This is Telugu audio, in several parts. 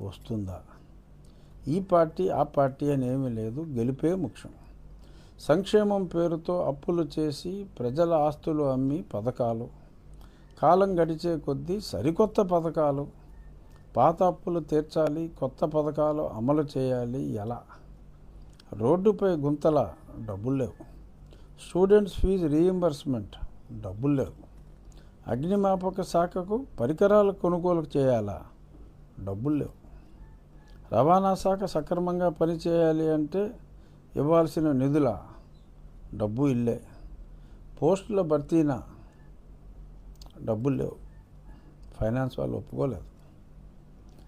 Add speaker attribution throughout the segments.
Speaker 1: వస్తుందా? ఈ పార్టీ ఆ పార్టీ అని ఏమీ లేదు. గెలిపే ముఖ్యం. సంక్షేమం పేరుతో అప్పులు చేసి ప్రజల ఆస్తులు అమ్మి పథకాలు. కాలం గడిచే కొద్దీ సరికొత్త పథకాలు. పాత అప్పులు తీర్చాలి కొత్త పథకాలు అమలు చేయాలి. ఎలా? రోడ్డుపై గుంతల డబ్బులు లేవు. స్టూడెంట్స్ ఫీజు రీయింబర్స్మెంట్ డబ్బులు లేవు. అగ్నిమాపక శాఖకు పరికరాలు కొనుగోలు చేయాలా? డబ్బులు లేవు. రవాణా శాఖ సక్రమంగా పనిచేయాలి అంటే ఇవ్వాల్సిన నిధుల డబ్బు ఇల్లే. పోస్టుల భర్తీన? డబ్బులు లేవు. ఫైనాన్స్ వాళ్ళు ఒప్పుకోలేదు.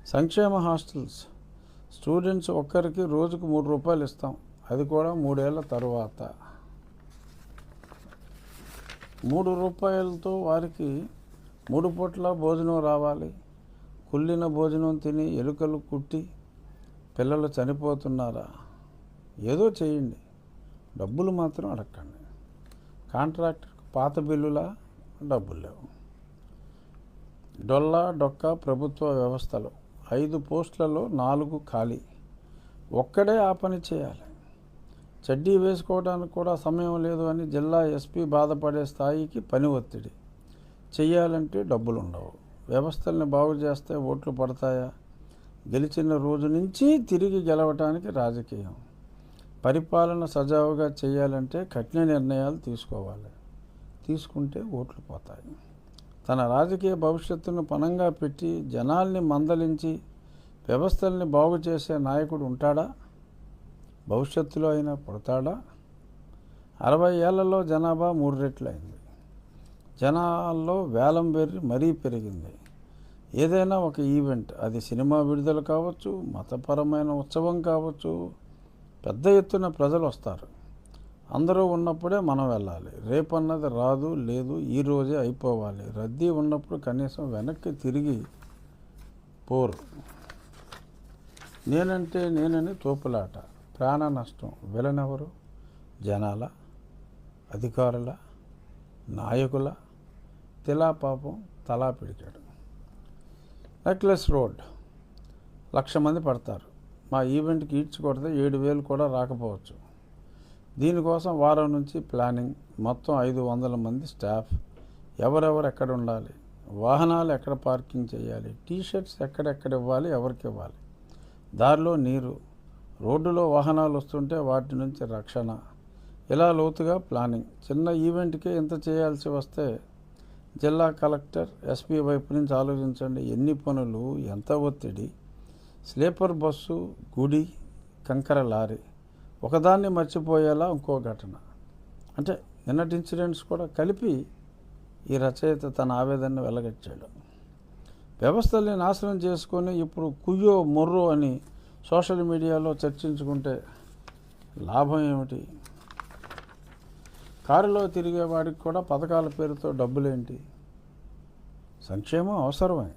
Speaker 1: సంక్షేమ హాస్టల్స్. స్టూడెంట్స్ ఒక్కరికి రోజుకు మూడు రూపాయలు ఇస్తాం. అది కూడా మూడేళ్ళ తర్వాత. మూడు రూపాయలతో వారికి మూడు పూట్ల భోజనం రావాలి. కుళ్ళిన భోజనం తిని ఎలుకలు కుట్టి పిల్లలు చనిపోతున్నారా? ఏదో చేయండి. డబ్బులు మాత్రం అడగండి కాంట్రాక్టర్కు పాత బిల్లులా? డబ్బులు లేవు. డొల్లా డొక్క ప్రభుత్వ వ్యవస్థలో ఐదు పోస్టులలో నాలుగు ఖాళీ. ఒక్కడే ఆ పని చేయాలి. చడ్డీ వేసుకోవడానికి కూడా సమయం లేదు అని జిల్లా ఎస్పీ బాధపడే స్థాయికి పని ఒత్తిడి. చేయాలంటే డబ్బులు ఉండవు వ్యవస్థల్ని బాగు చేస్తే ఓట్లు పడతాయా? గెలిచిన రోజు నుంచి తిరిగి గెలవటానికి రాజకీయం. పరిపాలన సజావుగా చేయాలంటే కఠిన నిర్ణయాలు తీసుకోవాలి. తీసుకుంటే ఓట్లు పోతాయి. తన రాజకీయ భవిష్యత్తును పణంగా పెట్టి జనాల్ని మందలించి వ్యవస్థల్ని బాగు చేసే నాయకుడు ఉంటాడా? భవిష్యత్తులో అయినా పుడతాడా? అరవై ఏళ్ళలో జనాభా మూడు రెట్లు అయింది జనాల్లో వేలం వెర్రి మరీ పెరిగింది. ఏదైనా ఒక ఈవెంట్ అది సినిమా విడుదల కావచ్చు మతపరమైన ఉత్సవం కావచ్చు పెద్ద ఎత్తున ప్రజలు వస్తారు. అందరూ ఉన్నప్పుడే మనం వెళ్ళాలి. రేపన్నది రాదు లేదు ఈరోజే అయిపోవాలి. రద్దీ ఉన్నప్పుడు కనీసం వెనక్కి తిరిగి పోరు. నేనంటే నేనని తోపులాట. ప్రాణ నష్టం. విలనెవరు? జనాల? అధికారుల? నాయకుల? తిలా పాపం తలా పిడికాడు నెక్లెస్ రోడ్ లక్ష మంది పడతారు. మా ఈవెంట్కి ఈడ్చి కొడితే ఏడు వేలు కూడా రాకపోవచ్చు. దీనికోసం వారం నుంచి ప్లానింగ్. మొత్తం ఐదు వందల మంది స్టాఫ్. ఎవరెవరు ఎక్కడ ఉండాలి? వాహనాలు ఎక్కడ పార్కింగ్ చేయాలి? టీ షర్ట్స్ ఎక్కడెక్కడ ఇవ్వాలి? ఎవరికి ఇవ్వాలి? దారిలో నీరు. రోడ్డులో వాహనాలు వస్తుంటే వాటి నుంచి రక్షణ. ఇలా లోతుగా ప్లానింగ్. చిన్న ఈవెంట్కే ఇంత చేయాల్సి వస్తే జిల్లా కలెక్టర్ ఎస్పీ వైపు నుంచి ఆలోచించండి. ఎన్ని పనులు ఎంత ఒత్తిడి? స్లీపర్ బస్సు గుడి కంకర లారీ ఒకదాన్ని మర్చిపోయేలా ఇంకో ఘటన. అంటే నిన్నటి ఇన్సిడెంట్స్ కూడా కలిపి ఈ రచయిత తన ఆవేదనను వెలగచ్చాడు. వ్యవస్థల్ని నాశనం చేసుకొని ఇప్పుడు కుయ్యో మొర్రో అని సోషల్ మీడియాలో చర్చించుకుంటే లాభం ఏమిటి? కారులో తిరిగేవాడికి కూడా పథకాల పేరుతో డబ్బులేంటి? సంక్షేమం అవసరమే.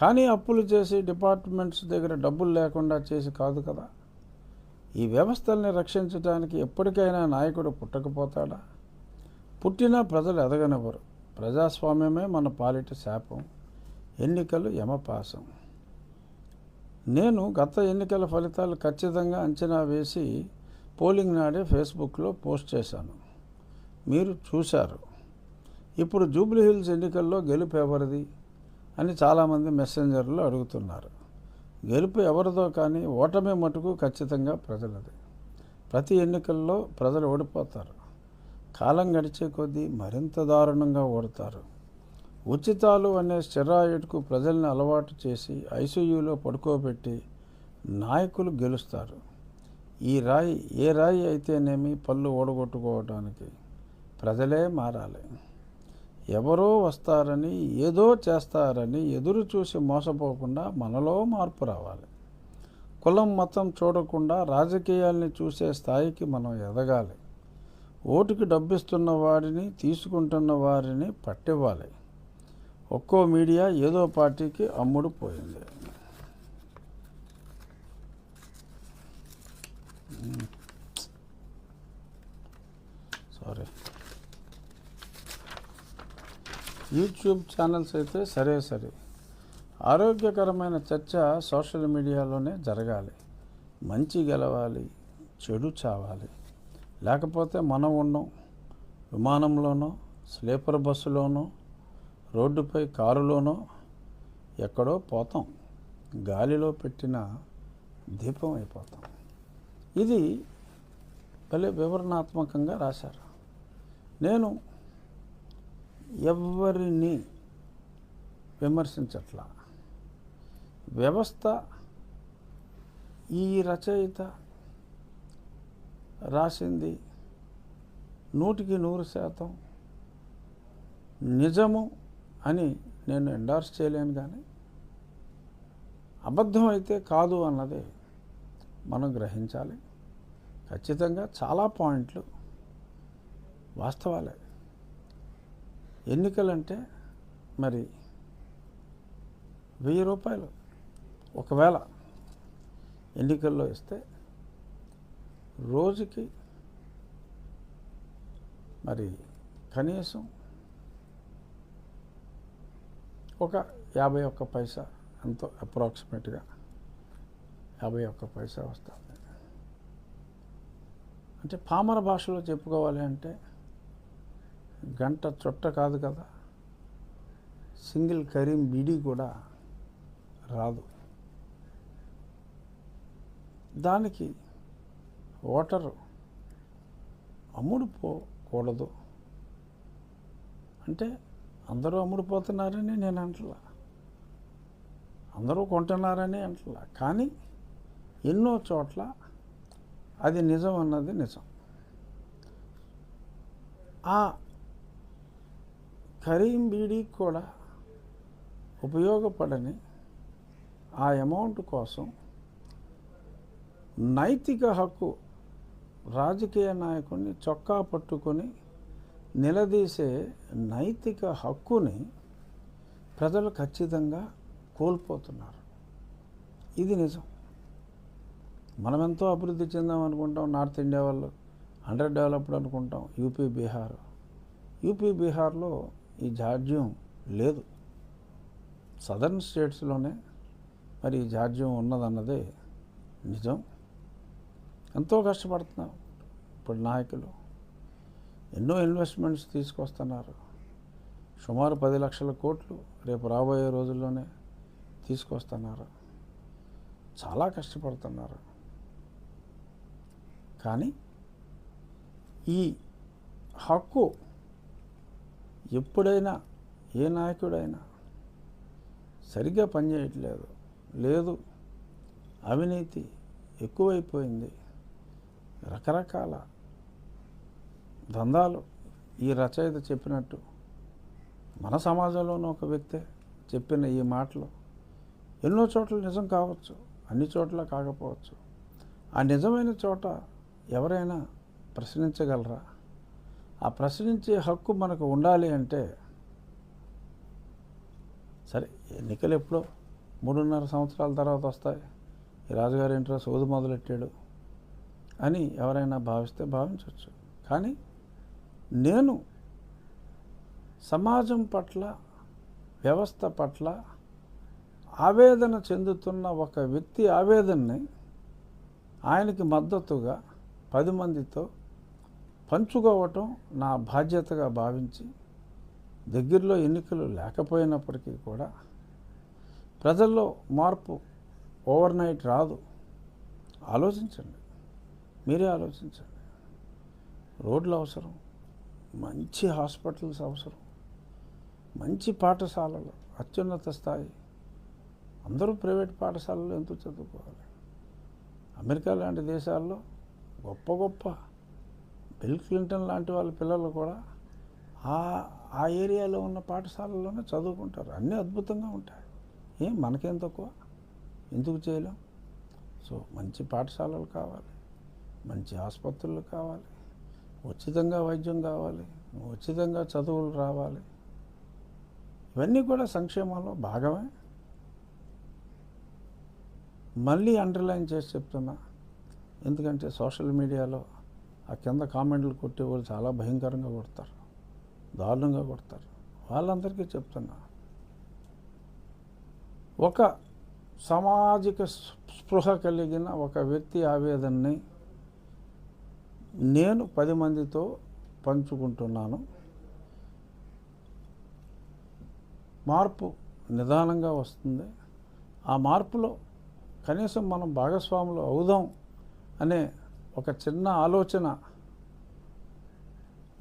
Speaker 1: కానీ అప్పులు చేసి డిపార్ట్మెంట్స్ దగ్గర డబ్బులు లేకుండా చేసి కాదు కదా. ఈ వ్యవస్థల్ని రక్షించడానికి ఎప్పటికైనా నాయకుడు పుట్టకపోతాడా? పుట్టినా ప్రజలు ఎదగనివ్వరు. ప్రజాస్వామ్యమే మన పాలిట శాపం. ఎన్నికలు యమపాసం. నేను గత ఎన్నికల ఫలితాలు ఖచ్చితంగా అంచనా వేసి పోలింగ్ నాడే ఫేస్బుక్లో పోస్ట్ చేశాను. మీరు చూశారు. ఇప్పుడు జూబ్లీ హిల్స్ ఎన్నికల్లో గెలుపు ఎవరిది అని చాలామంది మెసెంజర్లు అడుగుతున్నారు. గెలుపు ఎవరిదో కానీ ఓటమి మటుకు ఖచ్చితంగా ప్రజలది. ప్రతి ఎన్నికల్లో ప్రజలు ఓడిపోతారు. కాలం గడిచే కొద్దీ మరింత దారుణంగా ఓడతారు. ఉచితాలు అనే స్టెరాయిడ్కు ప్రజల్ని అలవాటు చేసి ఐసీయూలో పడుకోబెట్టి నాయకులు గెలుస్తారు. ఈ రాయి ఏ రాయి అయితేనేమి పళ్ళు ఓడగొట్టుకోవడానికి ప్రజలే మారాలి. ఎవరో వస్తారని ఏదో చేస్తారని ఎదురు చూసి మోసపోకుండా మనలో మార్పు రావాలి. కులం మతం చూడకుండా రాజకీయాల్ని చూసే స్థాయికి మనం ఎదగాలి. ఓటుకి డబ్బిస్తున్న వారిని తీసుకుంటున్న వారిని పట్టివ్వాలి. ఒక్కో మీడియా ఏదో పార్టీకి అమ్ముడు పోయింది. సారీ. యూట్యూబ్ ఛానల్స్ అయితే సరే సరే. ఆరోగ్యకరమైన చర్చ సోషల్ మీడియాలోనే జరగాలి. మంచి గెలవాలి చెడు చావాలి. లేకపోతే మనం ఉండం విమానంలోనో స్లీపర్ బస్సులోనో రోడ్డుపై కారులోనో ఎక్కడో పోతాం. గాలిలో పెట్టిన దీపం అయిపోతాం. ఇది భలే వివరణాత్మకంగా రాశారు. నేను ఎవరిని విమర్శించట్లా. వ్యవస్థ ఈ రచయిత రాసింది నూటికి నూరు శాతం నిజము అని నేను ఎండార్స్ చేయలేను కానీ అబద్ధం అయితే కాదు అన్నది మనం గ్రహించాలి. ఖచ్చితంగా చాలా పాయింట్లు వాస్తవాలే. ఎన్నికలంటే మరి వెయ్యి రూపాయలు ఒకవేళ ఎన్నికల్లో ఇస్తే రోజుకి మరి కనీసం ఒక యాభై ఒక్క పైసా ఎంతో అప్రాక్సిమేట్గా యాభై ఒక్క పైసా వస్తుంది. అంటే పామర భాషలో చెప్పుకోవాలి అంటే గంట చుట్ట కాదు కదా. సింగిల్ కరీం బీడీ కూడా రాదు. దానికి ఓటరు అమ్ముడుపోకూడదు. అంటే అందరూ అమ్ముడుపోతున్నారని నేను అంటలా. అందరూ కొంటున్నారని అంటలా. కానీ ఎన్నో చోట్ల అది నిజం అన్నది నిజం. ఆ కరీం బీడీకి కూడా ఉపయోగపడని ఆ అమౌంట్ కోసం నైతిక హక్కు రాజకీయ నాయకుడిని చొక్కా పట్టుకొని నిలదీసే నైతిక హక్కుని ప్రజలు ఖచ్చితంగా కోల్పోతున్నారు. ఇది నిజం. మనం ఎంతో అభివృద్ధి చెందాం అనుకుంటాం నార్త్ ఇండియా వాళ్ళు అండర్ డెవలప్డ్ అనుకుంటాం యూపీ బీహార్. యూపీ బీహార్లో ఈ జాడ్యం లేదు. సదర్న్ స్టేట్స్లోనే మరి ఈ జాడ్యం ఉన్నదన్నదే నిజం. ఎంతో కష్టపడుతున్నాం ఇప్పుడు నాయకులు. ఎన్నో ఇన్వెస్ట్మెంట్స్ తీసుకొస్తున్నారు. సుమారు పది లక్షల కోట్లు రేపు రాబోయే రోజుల్లోనే తీసుకొస్తున్నారు. చాలా కష్టపడుతున్నారు. కానీ ఈ హక్కు ఎప్పుడైనా ఏ నాయకుడైనా సరిగ్గా పనిచేయట్లేదు. లేదు అవినీతి ఎక్కువైపోయింది. రకరకాల దందాలు ఈ రచయిత చెప్పినట్టు మన సమాజంలోనూ ఒక వ్యక్తే చెప్పిన ఈ మాటలు ఎన్నో చోట్ల నిజం కావచ్చు అన్ని చోట్ల కాకపోవచ్చు. ఆ నిజమైన చోట ఎవరైనా ప్రశ్నించగలరా? ఆ ప్రశ్నించే హక్కు మనకు ఉండాలి అంటే సరే ఎన్నికలు ఎప్పుడో? మూడున్నర సంవత్సరాల తర్వాత వస్తాయి. ఈ రాజుగారు ఏంటో సోదు మొదలెట్టాడు అని ఎవరైనా భావిస్తే భావించవచ్చు కానీ నేను సమాజం పట్ల వ్యవస్థ పట్ల ఆవేదన చెందుతున్న ఒక వ్యక్తి ఆవేదనని ఆయనకి మద్దతుగా పది మందితో పంచుకోవటం నా బాధ్యతగా భావించి దగ్గరలో ఎన్నికలు లేకపోయినప్పటికీ కూడా ప్రజల్లో మార్పు ఓవర్ నైట్ రాదు. ఆలోచించండి. మీరే ఆలోచించండి. రోడ్లు అవసరం. మంచి హాస్పిటల్స్ అవసరం. మంచి పాఠశాలలు అత్యున్నత స్థాయి. అందరూ ప్రైవేట్ పాఠశాలలో ఎందుకు చదువుకోవాలి? అమెరికా లాంటి దేశాల్లో గొప్ప గొప్ప బిల్ క్లింటన్ లాంటి వాళ్ళ పిల్లలు కూడా ఆ ఆ ఏరియాలో ఉన్న పాఠశాలలోనే చదువుకుంటారు. అన్నీ అద్భుతంగా ఉంటాయి. ఏం మనకేం తక్కువ? ఎందుకు చేయలేం? సో మంచి పాఠశాలలు కావాలి. మంచి ఆసుపత్రులు కావాలి. ఉచితంగా వైద్యం కావాలి. ఉచితంగా చదువులు రావాలి. ఇవన్నీ కూడా సంక్షేమంలో భాగమే. మళ్ళీ అండర్లైన్ చేసి చెప్తున్నా ఎందుకంటే సోషల్ మీడియాలో ఆ కింద కామెంట్లు కొట్టే వాళ్ళు చాలా భయంకరంగా కొడతారు. దారుణంగా కొడతారు. వాళ్ళందరికీ చెప్తున్నా. ఒక సామాజిక స్పృహ కలిగిన ఒక వ్యక్తి ఆవేదనని నేను పది మందితో పంచుకుంటున్నాను. మార్పు నిదానంగా వస్తుంది. ఆ మార్పులో కనీసం మనం భాగస్వాములు అవుదాం అనే ఒక చిన్న ఆలోచన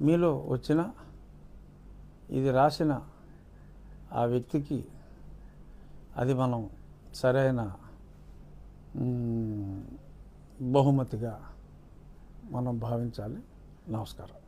Speaker 1: మీలో వచ్చిన ఇది రాసిన ఆ వ్యక్తికి అది మనం సరైన బహుమతిగా మనం భావించాలి. నమస్కారం.